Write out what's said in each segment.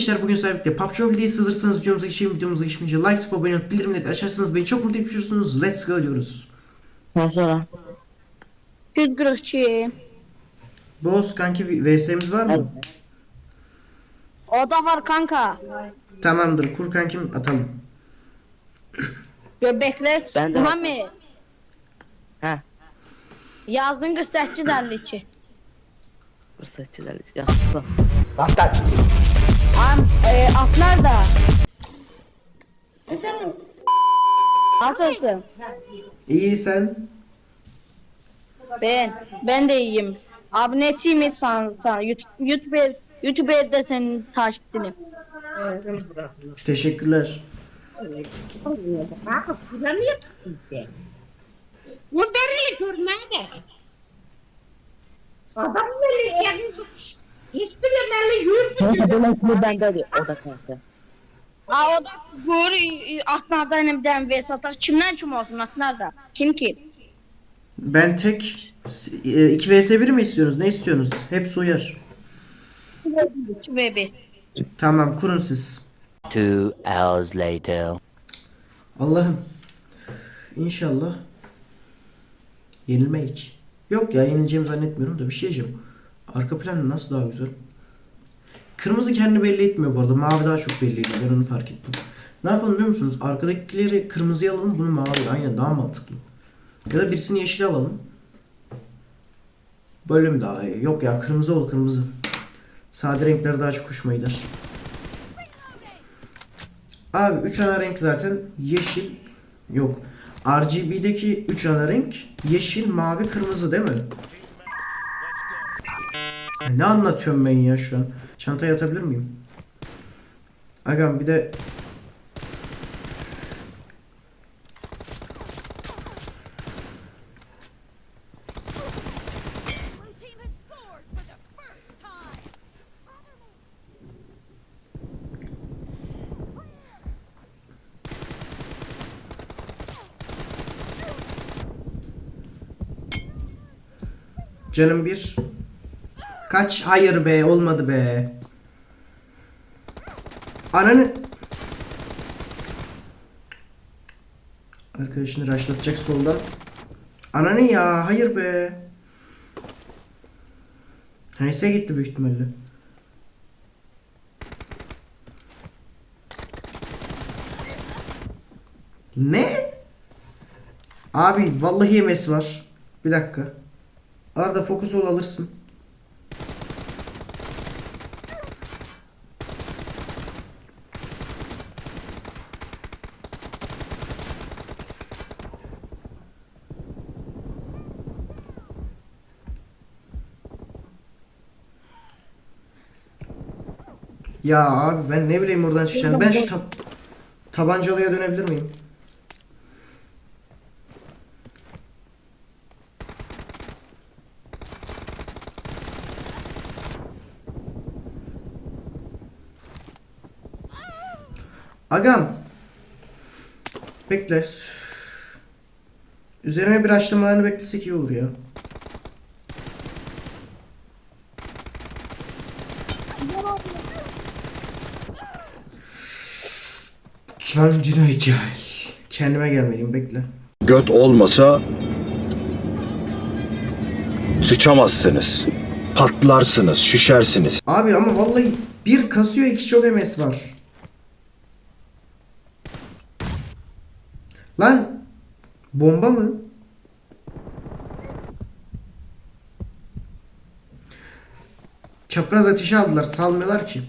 gençler bugün sizlerle birlikte PUBG Mobile'deyiz. Hazırsanız videomuza geçelim. Videomuza geçmeyince like tıkla abone olup bildirimleri açarsanız beni çok mutlu yapıyorsunuz. Let's go diyoruz. Daha sonra. 142. Boss kanki VS'miz var mı? O da var kanka. Tamamdır kur kankim atalım. Göbekler. Ben de- Mami. Hə. Yazdın 4852. Fırsatçı deliz. Yaxşı. Am, e, atlar da. Nasılsın? İyi sen? Ben. Ben de iyiyim. Abonetiyim hiç sana. sana. YouTube, YouTuber, YouTuber'de senin takipçinim. Teşekkürler. Bunları görmeye Adam böyle hiçbir yerlerle yüz Kanka bendedir. O da kanka. Aa o da gör atlardan bir tane vs atar. Kimden kim olsun atlarda? Kim ki? Ben tek 2 vs 1 mi istiyorsunuz? Ne istiyorsunuz? Hepsi uyar. 2 ve 1. Tamam kurun siz. Two hours later. Allah'ım. İnşallah yenilmeyik. Yok ya yenileceğimi zannetmiyorum da bir şey diyeceğim. Arka plan nasıl daha güzel? Kırmızı kendini belli etmiyor bu arada. Mavi daha çok belli ediyor. Ben onu fark ettim. Ne yapalım biliyor musunuz? Arkadakileri kırmızıya alalım. Bunu mavi. Aynen daha mantıklı. Ya da birisini yeşil alalım. Böyle mi daha iyi? Yok ya kırmızı ol kırmızı. Sade renkler daha çok hoşuma gider. Abi 3 ana renk zaten yeşil yok. RGB'deki 3 ana renk yeşil, mavi, kırmızı değil mi? Ne anlatıyorum ben ya şu an? Çantaya atabilir miyim? Agam bir de canım bir. Kaç? Hayır be olmadı be. Ananı Arkadaşını raşlatacak soldan. Ananı ya hayır be. Neyse gitti büyük ihtimalle. Ne? Abi vallahi yemesi var. Bir dakika. Arda fokus ol alırsın. Ya abi ben ne bileyim oradan çıkacağım. Ben şu tab tabancalıya dönebilir miyim? Agam. Bekle. Üzerine bir açlamalarını beklesek iyi olur ya. Kendine gel. Kendime gelmeliyim bekle. göt olmasa sıçamazsınız. Patlarsınız, şişersiniz. Abi ama vallahi bir kasıyor iki çok MS var. Lan bomba mı? Çapraz ateşi aldılar salmıyorlar ki.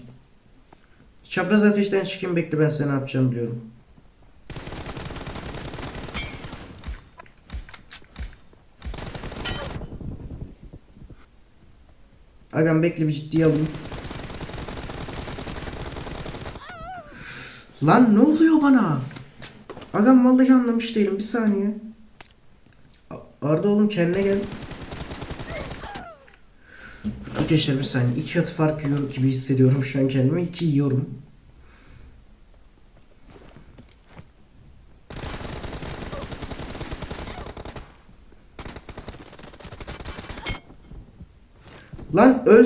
Çapraz ateşten çıkayım bekle ben size ne yapacağım biliyorum. Agam bekle bir ciddiye alayım. Lan ne oluyor bana? Agam vallahi anlamış değilim bir saniye. Arda oğlum kendine gel. Arkadaşlar bir saniye. iki katı fark yiyor gibi hissediyorum şu an kendimi. İki yiyorum.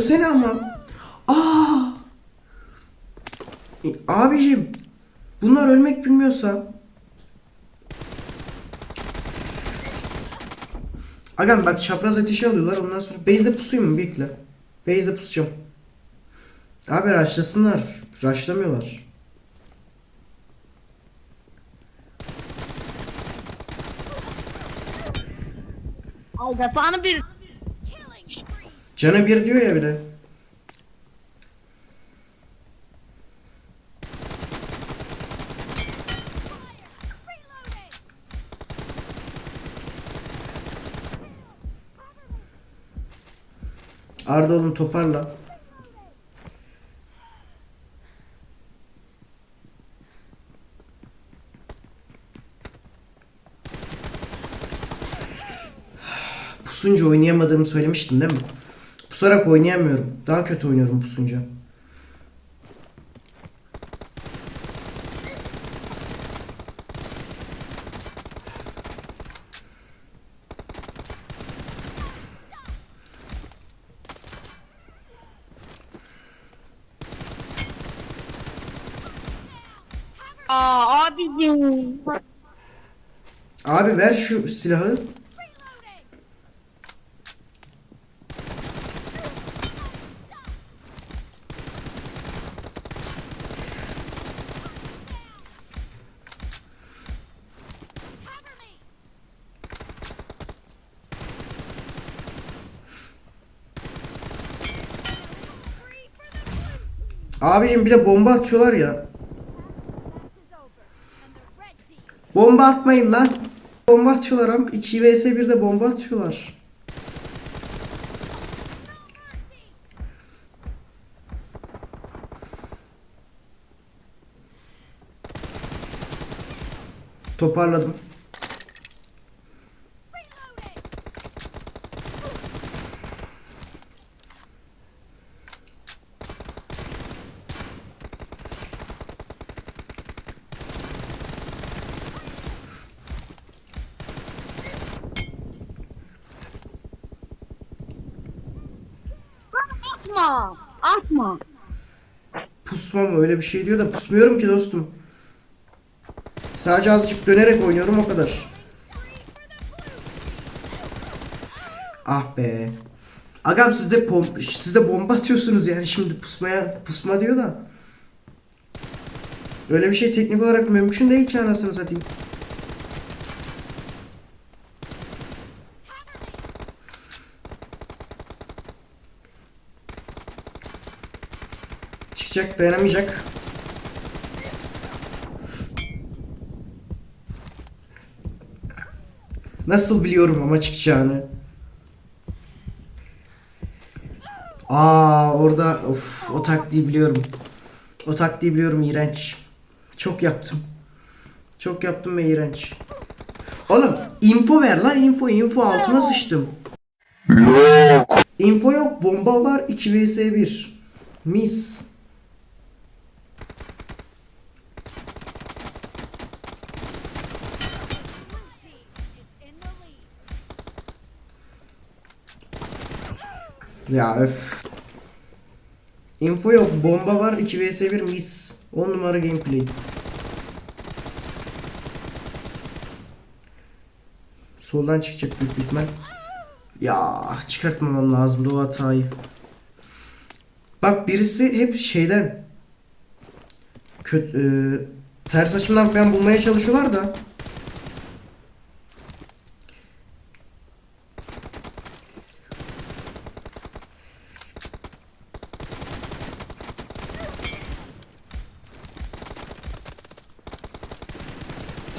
Lan ölsene ama. Aa! Abicim. Bunlar ölmek bilmiyorsa. Agam bak çapraz ateşi alıyorlar ondan sonra base'de pusuyum bekle. Base'de pusacağım. Abi rushlasınlar. Rushlamıyorlar. Aldatanı bir Killing spree. Canı bir diyor ya bir de. Arda oğlum toparla. Pusunca oynayamadığımı söylemiştin değil mi? Pusarak oynayamıyorum. Daha kötü oynuyorum pusunca. Aa abicim. Abi ver şu silahı. Abicim bir de bomba atıyorlar ya. Bomba atmayın lan. Bomba atıyorlar am 2 vs 1'de bomba atıyorlar. Toparladım. Atma. Pusmam öyle bir şey diyor da pusmuyorum ki dostum. Sadece azıcık dönerek oynuyorum o kadar. Ah be. Agam siz de, pom siz de bomba atıyorsunuz yani şimdi pusmaya pusma diyor da. Öyle bir şey teknik olarak mümkün değil ki anasını satayım. Çıkacak dayanamayacak. Nasıl biliyorum ama çıkacağını. Aa orada of o taktiği biliyorum. O taktiği biliyorum iğrenç. Çok yaptım. Çok yaptım ve iğrenç. Oğlum info ver lan info info altıma sıçtım. Info yok bomba var 2 vs 1. Mis. Ya öf. Info yok bomba var 2 vs 1 mis. 10 numara gameplay. Soldan çıkacak büyük ihtimal. Ya çıkartmamam lazımdı o hatayı. Bak birisi hep şeyden kötü ters açımdan falan bulmaya çalışıyorlar da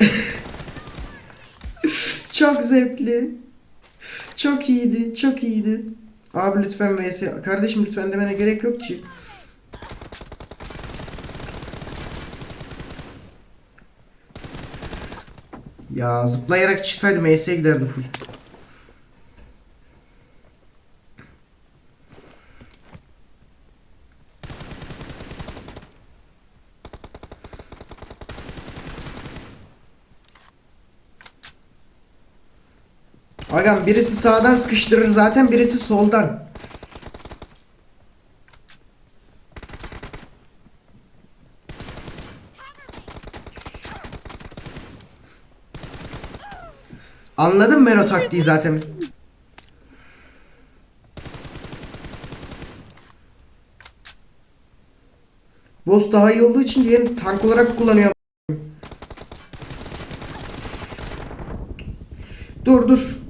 Çok zevkli. Çok iyiydi, çok iyiydi. Abi lütfen vs. Kardeşim lütfen demene gerek yok ki. Ya zıplayarak çıksaydı MS'ye giderdi full. Agam birisi sağdan sıkıştırır zaten birisi soldan. Anladım ben o taktiği zaten. Boss daha iyi olduğu için diğerini tank olarak kullanıyor. Dur dur.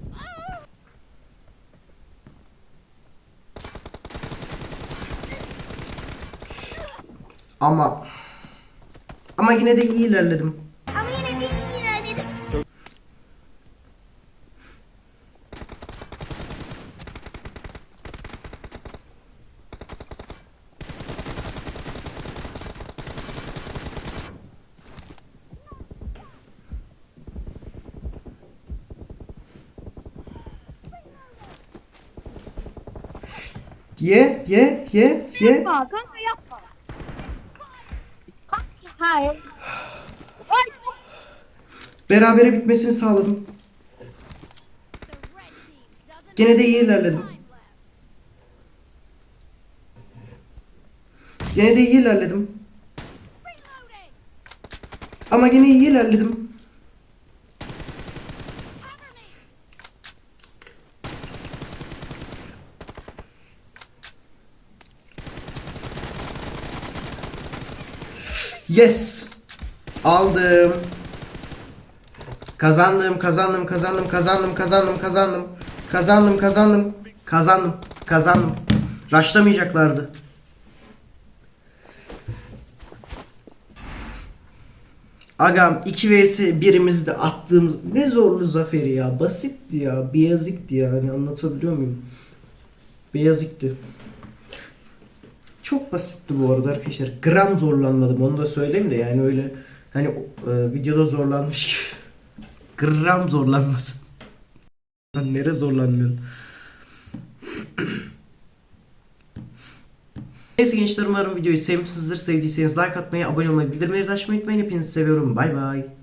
Ama ama yine de iyi ilerledim. Ye ye ye ye. Yapma kanka yapma. Hayır. Ay, Berabere bitmesini sağladım. Gene de iyi ilerledim. Gene de iyi ilerledim. Ama gene iyi ilerledim. Yes. Aldım. Kazandım, kazandım, kazandım, kazandım, kazandım, kazandım. Kazandım, kazandım. Kazandım, kazandım. Raşlamayacaklardı. Agam 2 vs 1'imizde attığımız ne zorlu zaferi ya. Basitti ya. Beyazikti yani anlatabiliyor muyum? Beyazikti. Çok basitti bu arada arkadaşlar. Gram zorlanmadım onu da söyleyeyim de yani öyle hani e, videoda zorlanmış gibi. Gram zorlanmasın. Lan nere zorlanmıyorsun? Neyse gençler umarım videoyu sevmişsinizdir. Sevdiyseniz like atmayı, abone olmayı, bildirimleri de açmayı unutmayın. Hepinizi seviyorum. Bay bay.